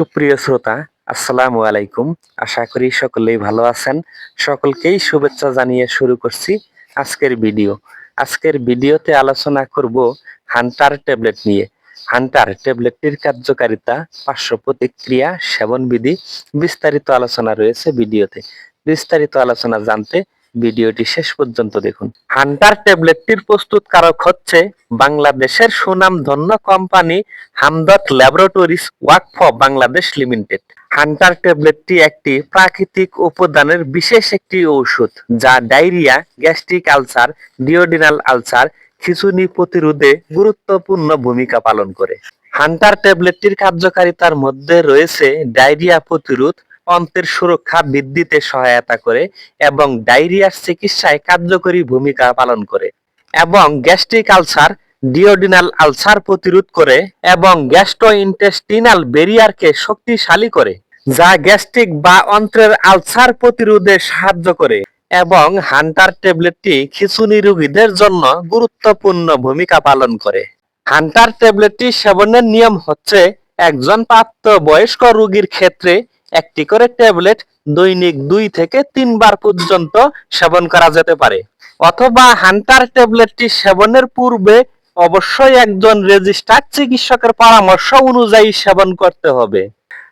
সুপ্রিয় শ্রোতা, আসসালামু আলাইকুম। আশা করি সকলেই ভালো আছেন। সকলকেই শুভেচ্ছা জানিয়ে শুরু করছি আজকের ভিডিও। আজকের ভিডিওতে আলোচনা করব হান্টার ট্যাবলেট নিয়ে। হান্টার ট্যাবলেটটির কার্যকারিতা, পার্শ্ব প্রতিক্রিয়া, সেবনবিধি বিস্তারিত আলোচনা রয়েছে ভিডিওতে। বিস্তারিত আলোচনা জানতে ভিডিওটি শেষ পর্যন্ত দেখুন। হান্টার ট্যাবলেটটির প্রস্তুতকারক হচ্ছে বাংলাদেশের সুনামধন্য কোম্পানি হামদত ল্যাবরেটরিজ ওয়াকফ বাংলাদেশ লিমিটেড হান্টার ট্যাবলেটটি একটি প্রাকৃতিক উপাদানের বিশেষ একটি ঔষধ, যা diarrhoea, gastric ulcer duodenal ulcer খিঁচুনি প্রতিরোধে গুরুত্বপূর্ণ ভূমিকা পালন করে। হান্টার ট্যাবলেটটির কার্যকারিতার মধ্যে রয়েছে ডায়রিয়া প্রতিরোধ অন্ত্রের সুরক্ষা বৃদ্ধিতে সহায়তা করে এবং ডায়রিয়ার চিকিৎসায় কার্যকরী ভূমিকা পালন করে এবং গ্যাস্ট্রিক আলসার, ডিওডিনাল আলসার প্রতিরোধ করে এবং গ্যাস্ট্রোইন্টেস্টিনাল ব্যারিয়ারকে শক্তিশালী করে, যা গ্যাস্ট্রিক বা অন্ত্রের আলসার প্রতিরোধে সাহায্য করে এবং হান্টার ট্যাবলেটটি খিঁচুনি রোগীদের জন্য গুরুত্বপূর্ণ ভূমিকা পালন করে। হান্টার ট্যাবলেটটি সেবনের নিয়ম হচ্ছে একজন প্রাপ্ত বয়স্ক রোগীর ক্ষেত্রে একটি করে ট্যাবলেট দৈনিক দুই থেকে তিনবার পর্যন্ত সেবন করা যেতে পারে। অথবা হান্টার ট্যাবলেটটি সেবনের পূর্বে অবশ্যই একজন রেজিস্টার্ড চিকিৎসকের পরামর্শ অনুযায়ী সেবন করতে হবে।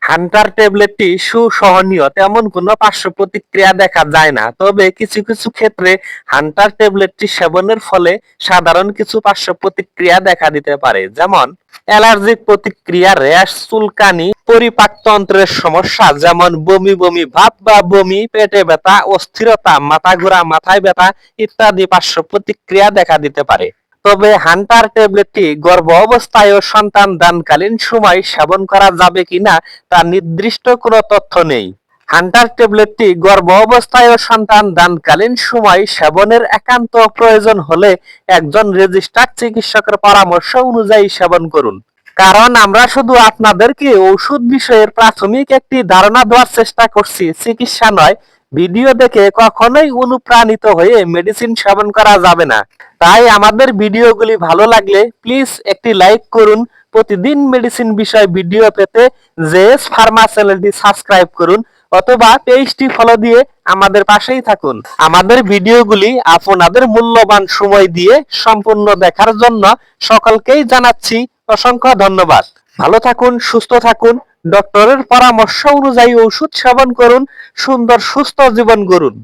হান্টার ট্যাবলেটটি সুসহনীয়, তেমন কোনো পার্শ্ব প্রতিক্রিয়া দেখা যায় না। তবে কিছু কিছু ক্ষেত্রে হান্টার ট্যাবলেটটি সেবনের ফলে সাধারণ কিছু পার্শ্ব প্রতিক্রিয়া দেখা দিতে পারে, যেমন অ্যালার্জিক প্রতিক্রিয়া, র্যাশ, চুলকানি পরিপাকতন্ত্রের সমস্যা, যেমন বমি বমি ভাব বা বমি, পেটে ব্যথা, অস্থিরতা, মাথা ঘোরা, মাথায় ব্যথা ইত্যাদি পার্শ্ব প্রতিক্রিয়া দেখা দিতে পারে। তবে হান্টার ট্যাবলেটটি গর্ভ অবস্থায় ও সন্তান দানকালীন সময় সেবন করা যাবে কিনা তা নির্দিষ্ট কোনো তথ্য নেই। হান্টার ট্যাবলেটটি গর্ভ অবস্থায় ও সন্তান দানকালীন সময় সেবনের একান্ত প্রয়োজন হলে একজন রেজিস্টার্ড চিকিৎসকের পরামর্শ অনুযায়ী সেবন করুন। কারণ আমরা শুধু আপনাদেরকে ঔষধ বিষয়ের প্রাথমিক একটি ধারণা দেওয়ার চেষ্টা করছি, চিকিৎসা নয়। ভিডিও দেখে কখনোই অনুপ্রাণিত হয়ে মেডিসিন সেবন করা যাবে না। তাই আমাদের ভিডিওগুলি ভালো লাগলে প্লিজ একটি লাইক করুন। প্রতিদিন মেডিসিন বিষয় ভিডিও পেতে জেএস ফার্মা চ্যানেলটি সাবস্ক্রাইব করুন অথবা পেজটি ফলো দিয়ে আমাদের পাশেই থাকুন। আমাদের ভিডিওগুলি আপনাদের মূল্যবান সময় দিয়ে সম্পূর্ণ দেখার জন্য সকলকেই জানাচ্ছি অসংখ্য ধন্যবাদ। ভালো থাকুন, সুস্থ থাকুন ডক্টরের পরামর্শ অনুযায়ী ওষুধ সেবন করুন, সুন্দর সুস্থ জীবন গড়ুন।